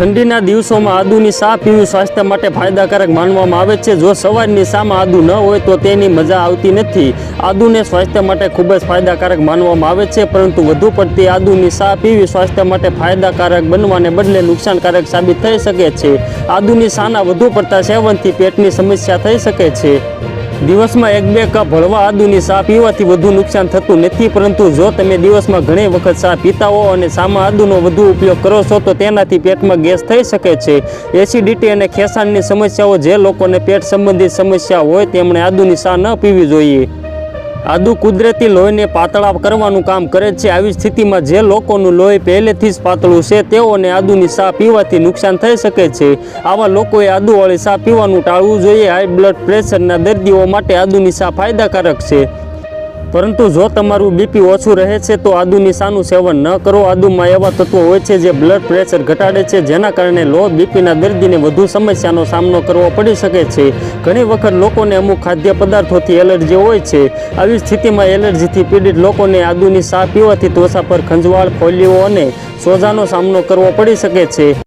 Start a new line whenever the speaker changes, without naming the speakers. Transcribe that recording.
ઠંડીના દિવસોમાં આદુની ચા પીવી સ્વાસ્થ્ય માટે ફાયદાકારક માનવામાં આવે છે. જો સવારની ચામાં આદુ ન હોય તો તેની મજા આવતી નથી. આદુને સ્વાસ્થ્ય માટે ખૂબ જ ફાયદાકારક માનવામાં આવે છે, પરંતુ વધુ પડતી આદુની ચા પીવી સ્વાસ્થ્ય માટે ફાયદાકારક બનવાને બદલે નુકસાનકારક સાબિત થઈ શકે છે. આદુની ચાના વધુ પડતા સેવનથી પેટની સમસ્યા થઈ શકે છે. દિવસમાં એક બે કપ હળવા આદુની ચા પીવાથી વધુ નુકસાન થતું નથી, પરંતુ જો તમે દિવસમાં ઘણી વખત ચા પીતા હો અને ચામાં આદુનો વધુ ઉપયોગ કરો છો, તો તેનાથી પેટમાં ગેસ થઈ શકે છે. એસિડિટી અને ખેસાણની સમસ્યાઓ, જે લોકોને પેટ સંબંધિત સમસ્યા હોય, તેમણે આદુની ચા ન પીવી જોઈએ. આદુ કુદરતી લોહીને પાતળા કરવાનું કામ કરે છે. આવી સ્થિતિમાં જે લોકોનું લોહી પહેલેથી જ પાતળું છે, તેઓને આદુની સા પીવાથી નુકસાન થઈ શકે છે. આવા લોકોએ આદુવાળી સા પીવાનું ટાળવું જોઈએ. હાઈ બ્લડ પ્રેશરના દર્દીઓ માટે આદુની સા ફાયદાકારક છે. પરંતુ જો તમારું બીપી ઓછું રહે છે, તો આદુની સાનું સેવન ન કરો. આદુમાં એવા તત્વો હોય છે જે બ્લડ પ્રેશર ઘટાડે છે, જેના કારણે લો બીપીના દર્દીને વધુ સમસ્યાનો સામનો કરવો પડી શકે છે. ઘણી વખત લોકોને અમુક ખાદ્ય પદાર્થોથી એલર્જી હોય છે. આવી સ્થિતિમાં એલર્જીથી પીડિત લોકોને આદુની સા પીવાથી ત્વચા પર ખંજવાળ, ફોલ્લીઓ અને સોજાનો સામનો કરવો પડી શકે છે.